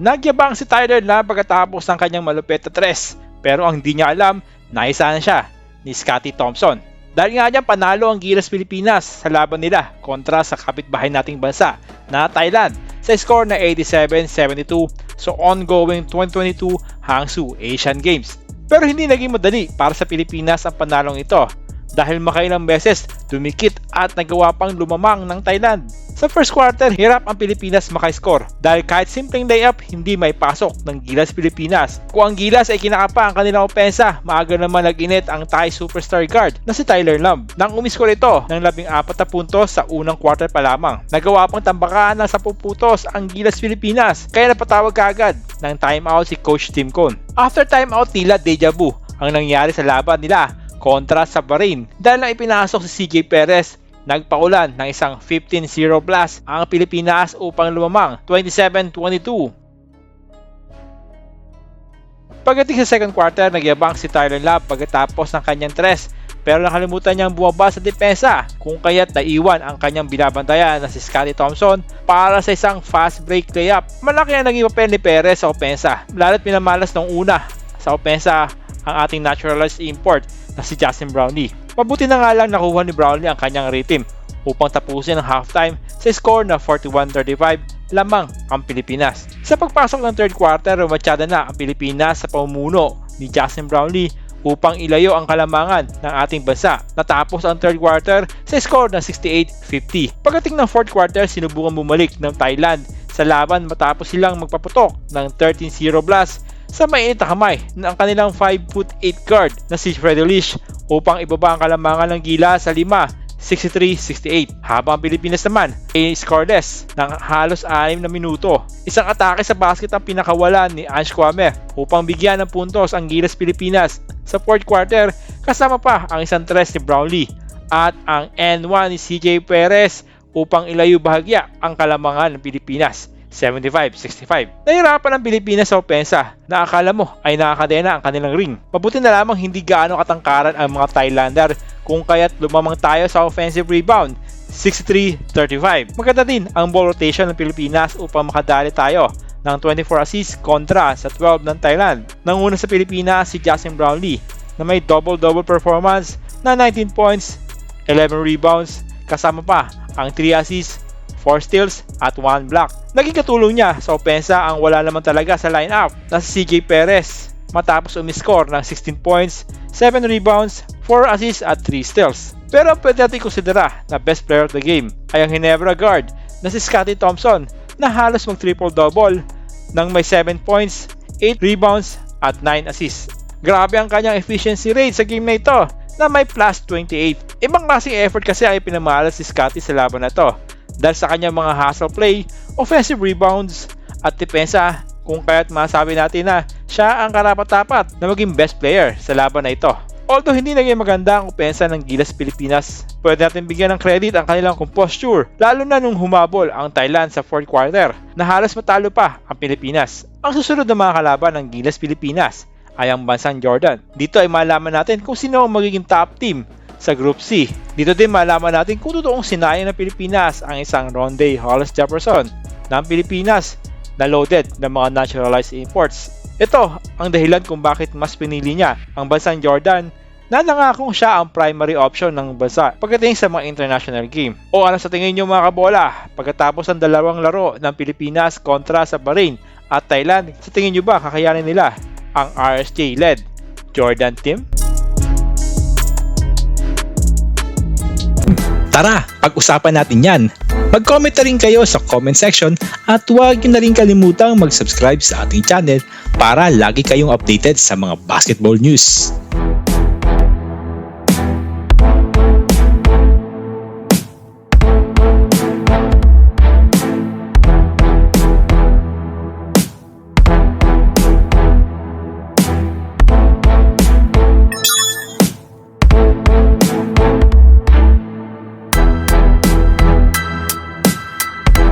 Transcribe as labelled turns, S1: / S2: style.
S1: Nagyabang si Tyler na pagkatapos ng kanyang malupit na tres pero ang di niya alam, naisa na siya ni Scotty Thompson. Dahil nga dyan panalo ang Gilas Pilipinas sa laban nila kontra sa kapitbahay nating bansa na Thailand sa score na 87-72 sa ongoing 2022 Hangzhou Asian Games. Pero hindi naging madali para sa Pilipinas ang panalong ito dahil makailang beses dumikit at nagawa pang lumamang ng Thailand. Sa first quarter, hirap ang Pilipinas makascore dahil kahit simpleng layup, hindi may pasok ng Gilas Pilipinas. Kung ang Gilas ay kinakapa ang kanilang opensa, maaga naman nag-init ang Thai superstar guard na si Tyler Lamb. Nang umiskor ito ng 14 na puntos sa unang quarter pa lamang. Nagawa pang tambakan ng 10 putos ang Gilas Pilipinas kaya napatawag kaagad ng timeout si Coach Tim Cone. After timeout tila deja vu ang nangyari sa laban nila kontra sa Bahrain dahil nang ipinasok si CJ Perez nagpaulan ng isang 15-0 plus ang Pilipinas upang lumamang 27-22. Pagdating sa second quarter, nagyabang si Tyler Love pagkatapos ng kanyang tres pero nakalimutan niyang bumaba sa depensa kung kaya't naiwan ang kanyang binabantayan na si Scotty Thompson para sa isang fast break layup. Malaki ang naging papel ni Perez sa opensa lalo't pinamalas ng una sa opensa ang ating naturalized import na si Justin Brownlee. Mabuti na nga lang nakuha ni Brownlee ang kanyang rhythm upang tapusin ang halftime sa score na 41-35 lamang ang Pilipinas. Sa pagpasok ng third quarter, umatyada na ang Pilipinas sa pamumuno ni Justin Brownlee upang ilayo ang kalamangan ng ating bansa. Natapos ang third quarter sa score na 68-50. Pagdating ng fourth quarter, sinubukan bumalik ng Thailand sa laban matapos silang magpaputok ng 13-0 plus sa mainit na kamay ng kanilang 5 foot 8 guard na si Freddy Lish upang ibaba ang kalamangan ng gila sa 5 63-68 habang ang Pilipinas naman ay scoreless ng halos 6 na minuto. Isang atake sa basket ang pinakawalan ni Ange Kwame upang bigyan ng puntos ang Gilas Pilipinas sa fourth quarter kasama pa ang isang tres ni Brownlee at ang N1 ni CJ Perez upang ilayo bahagya ang kalamangan ng Pilipinas. 75-65. Nahirapan ang Pilipinas sa opensa na akala mo ay nakakadena ang kanilang ring. Mabuti na lamang hindi gaano katangkaran ang mga Thailander kung kaya't lumamang tayo sa offensive rebound 63-35. Maganda din ang ball rotation ng Pilipinas upang makadali tayo ng 24 assists kontra sa 12 ng Thailand. Nanguna sa Pilipinas si Justin Brownlee na may double-double performance na 19 points, 11 rebounds, kasama pa ang 3 assists 4 steals at 1 block. Naging katulong niya sa opensa ang wala naman talaga sa lineup na si CJ Perez matapos umiscore ng 16 points, 7 rebounds, 4 assists at 3 steals. Pero pwede natin konsidera na best player of the game ay ang Hinebra guard na si Scotty Thompson na halos mag triple-double nang may 7 points, 8 rebounds at 9 assists. Grabe ang kanyang efficiency rate sa game na ito na may plus 28. Ibang klaseng effort kasi ay pinamalas si Scotty sa laban na to dahil sa kanyang mga hustle play, offensive rebounds at depensa kung kaya't masabi natin na siya ang karapat-dapat na maging best player sa laban na ito. Although hindi naging maganda ang opensa ng Gilas Pilipinas, pwede natin bigyan ng credit ang kanilang composture lalo na nung humabol ang Thailand sa fourth quarter na halos matalo pa ang Pilipinas. Ang susunod na mga kalaban ng Gilas Pilipinas ay ang bansang Jordan. Dito ay malaman natin kung sino ang magiging top team sa Group C. Dito din malaman natin kung totoong sinayang ng Pilipinas ang isang Ronde Hollis Jefferson ng Pilipinas na loaded ng mga naturalized imports. Ito ang dahilan kung bakit mas pinili niya ang bansang Jordan na nangakong siya ang primary option ng bansa pagdating sa mga international game. O ano sa tingin niyo mga kabola, pagkatapos ng dalawang laro ng Pilipinas kontra sa Bahrain at Thailand, sa tingin niyo ba kakayanin nila ang RSJ-led Jordan team?
S2: Tara, pag-usapan natin yan. Mag-comment na rin kayo sa comment section at huwag nyo na rin kalimutang mag-subscribe sa ating channel para lagi kayong updated sa mga basketball news.